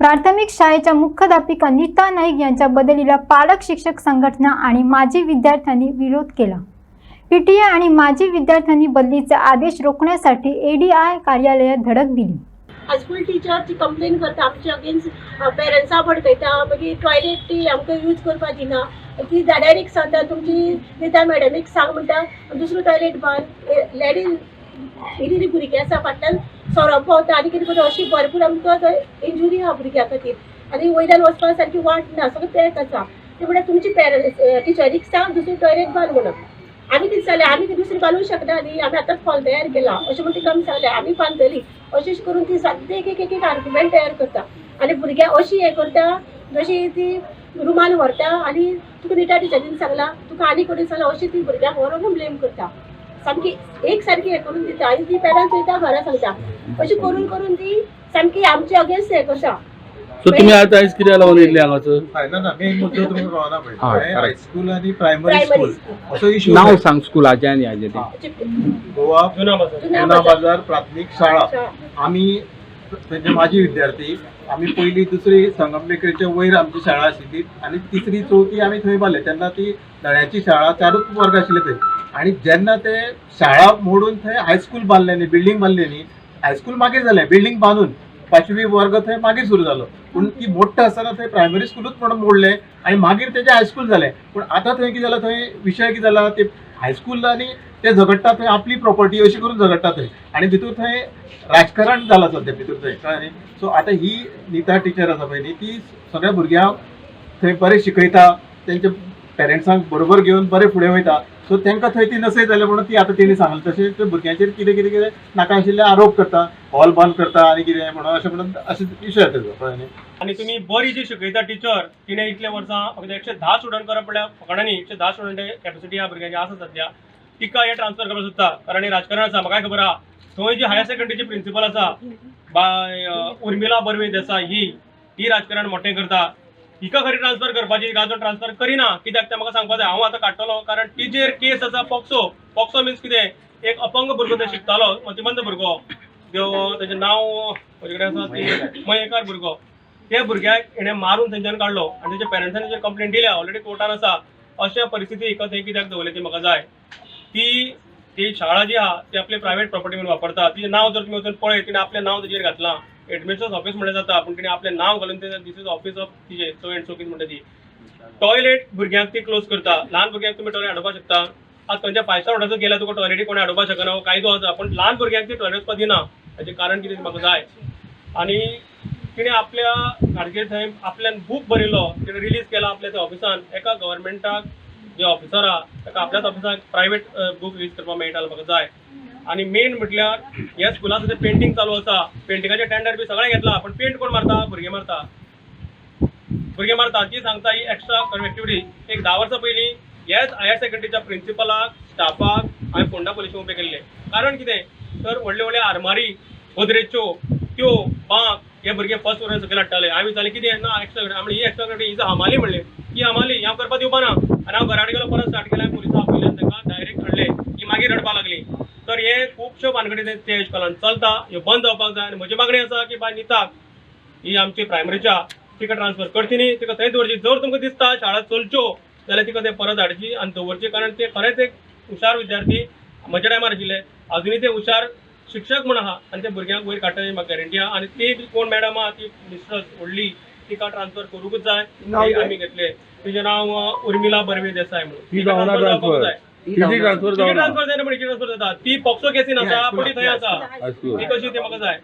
प्राथमिक शाळेच्या मुख्याध्यापिका नीता नाईक यांच्या बदलीला पालक शिक्षक संघटना आणि माजी विद्यार्थ्यांनी विरोध केला. पीटीए आणि माजी विद्यार्थ्यांनी बदलीचे आदेश रोखण्यासाठी एडीआय कार्यालयात धडक दिली. हायस्कूल टिचर ती कंप्लेन करता आमच्या अगेन्स्ट पेरंट्सां भडकयता मागीर टॉयलेट ती आमकां यूज करपा दिना. ती डायरेक्ट सांगता तुमची नीता मॅडमीक सांग म्हणटा दुसरो टॉयलेट बांद लेडीज इल्ली भुरगीं आसा फाटल्यान सोरोप पावता आनी कितें करता अशी भरपूर आमकां थंय इंजुरी आहा भुरग्यां खातीर आनी वयल्यान वचपाक सारकी वाट ना सगळें पॅक आसा ते म्हणल्यार तुमची पेरंट्स टिचरीक सांग दुसरी टॉयलेट बांद म्हणून. आमी कितें जालें आमी ती दुसरी बांदूंक शकना न्ही. आमी आतां फॉल तयार केला. अशें म्हणून तिका आमी सांगलें आमी बांदतली अशें करून ती सद्दां एक एक एक एक आर्ग्युमेंट तयार करता. आनी भुरग्यां अशी हें करता जशी ती रुमान व्हरता आनी तुका निटा टिचरीन सांगला तुका आनी कोणी सांगला अशी ती भुरग्याक व्हरून ब्लेम करता. सामकी एक सारकी हें करून दिता आनी ती पेरंट्स वयता घरा सांगता अशी करून करून ती सामकी आमचे अगेन्स्ट हें करता सो तुम्ही आता आयज कित्याक लागून येयल्ले हांगासर ना ना मेन मुद्दो तुमी कळना हय, पळय correct. हायस्कूल आनी प्रायमरी स्कूल असो इश्यू नाव सांग स्कुलाचें आनी हाजें तें. गोवा जुना. बाजार. प्राथमिक शाळा. आमी म्हणजे माझी विद्यार्थी आमी पहिली दुसरी संगमनेकरीच्या वयर आमची शाळा आशिल्ली आनी तिसरी चवथी आमी थंय बांदले तेन्ना ती दळ्याची शाळा चारूच वर्ग आशिल्ले थंय आनी जेन्ना ते शाळा मोडून थंय हायस्कूल बांदले न्ही बिल्डींग बांदली न्ही हायस्कूल मागीर जालें बिल्डींग बांदून पांचवी वर्ग थंय मागीर सुरू जालो पूण ती मोठ्ठ आसतना थंय प्रायमरी स्कुलूच म्हणून मोडलें आनी मागीर तेजें हायस्कूल जालें पूण आतां थंय कितें जालां थंय विशय कितें जाला ते हायस्कूल आनी ते झगडटा थंय आपली प्रॉपर्टी अशी करून झगडटा थंय आनी भितूर थंय राजकारण जालां सद्या भितूर थंय कळ्ळें न्ही? सो आतां ही नीता टिचर आसा पळय न्ही ती सगळ्या भुरग्यांक थंय बरें शिकयता तेंच्या पेरंट्सांक बरोबर घेवन बरें फुडें वयता. सो तांकां थंय ती नसय जालें म्हणून ती आतां तेणी सांगलें तशें ते भुरग्यांचेर कितें कितें कितें नाका आशिल्ले आरोप करता हॉल बंद करता आनी कितें म्हणून अशें म्हणून अशें विशय तेजो कळ्ळें न्ही? आनी तुमी बरी जी शिकयता टिचर तिणें इतल्या वर्सां एकशे धा स्टुडंट करप म्हणल्यार फकाणांनी एकशे धा स्टुडंट कॅपेसिटी ह्या भुरग्यांची आसा सध्या. तिका हे ट्रान्सफर करपाक सोदता कारण हे राजकारण आसा म्हाका खबर आहा थंय जी हायर सेकंडरीची प्रिंसिपल आसा बाय उर्मिला बर्वे देसाय ही ही राजकारण मोठें करता. हिका खरी ट्रान्सफर करपाची गाजो ट्रान्सफर करिना? कित्याक तें म्हाका सांगपाक जाय हांव आतां काडटलो कारण तिचेर केस आसा पॉक्सो पॉक्सो मिन्स कितें? एक अपंग भुरगो थंय शिकतालो मतिमंद भुरगो. देव तेजें नांव म्हजे कडेन आसा मयेकार भुरगो. त्या भुरग्याक हेणें मारून थंयच्यान काडलो आनी तेच्या पेरंट्सांनी कंप्लेन दिल्या. ऑलरेडी कोर्टान आसा अशा परिस्थिती हिका थंय कित्याक दवरली ती म्हाका जाय? ती ती शाळा जी आहा ती आपले प्रायव्हेट प्रॉपर्टी म्हणून वापरता तिचें नांव जर तुमी वचून पळय तिने आपलें नांव तेजेर घातलां. एडमिशन्स ऑफिस म्हणलें जाता पूण तिणें आपलें नांव घालून ते दिस इज ऑफिस ऑफ तिचे सो एंड सोकीत म्हणटा ती. टॉयलेट भुरग्यांक ती क्लोज करता. ल्हान भुरग्यांक तुमी टॉयलेट हाडपाक शकता. आज खंयच्या फायव स्टार हॉटेलाचो गेल्यार तुका टॉयलेटी कोणी हाडपाक शकना हो कायदो आसा पूण ल्हान भुरग्यांक ती टॉयलेट वचपाक दिना हाचें कारण कितें म्हाका जाय. आनी तिणें आपल्या गाडगेर थंय आपल्यान बूक बरयलो तिणें रिलीज केला आपल्या त्या ऑफिसान एका गव्हर्मेंटाक जे ऑफिसर आहा ताका आपल्याच ऑफिसाक प्रायव्हेट बूक रिलीज करपाक मेळटा म्हाका जाय. आनी मेन म्हटल्यार ह्या स्कुलान सद्या पेंटिंग चालू आसा पेंटिंगाचे टेंडर बी सगळें घेतला. पूण पेंट कोण मारता? भुरगे मारता. भुरगे मारता ती सांगता ही एक्स्ट्रा एक्टिविटी एक धा वर्सां पयलीं ह्याच हायर सेकंडरीच्या प्रिंसिपलाक स्टाफाक हांवें फोंडा पुलिशेन उबे केल्ले कारण कितें तर व्हडले व्हडले आरमारी गोदरेच्यो त्यो बांक हे भुरगे फर्स्ट वर्स सकयल हाडटाले हांवें विचारलें कितें ना? एक्स्ट्रा आमी ही एक्स्ट्रा ही हमाली म्हणले. ही हमाली हांव करपाक दिवपा ना आनी हांव घरा कडेन गेलो परत स्टार्ट केलें पुलिसां आपयल्यान ताका डायरेक्ट हाडले ही मागीर रडपाक लागली तर हे खुबश्यो भानगडी ते- ते इश्कोलान चलता ह्यो बंद जावपाक जाय. आनी म्हजी मागणी आसा की बाय निताक ही आमची प्रायमरीच्या तिका ट्रान्सफर करची न्ही. तिका थंय दवरची. जर तुमकां दिसता शाळा चलच्यो जाल्यार तिका ते परत हाडची. आनी दवरची कारण ते खरेंच एक हुशार विद्यार्थी म्हज्या टायमार आशिल्ले. अजुनूय ते हुशार शिक्षक म्हण आहा. आनी ते भुरग्यांक वयर काडटले म्हाका गॅरंटी आहा आनी ती कोण मॅडम आहा ती मिस्ट्रस व्हडली तिका ट्रान्सफर करूंकच जाय. आमी घेतले. तिचें नांव उर्मिला बर्वे देसाय म्हणून. जाय. ट्रान्सफर जावना ट्रान्सफर जायना पण ट्रान्सफर जाता ती पॉक्सो केसीन आसा पूण ती थंय आसा ती कशी ती म्हाका जाय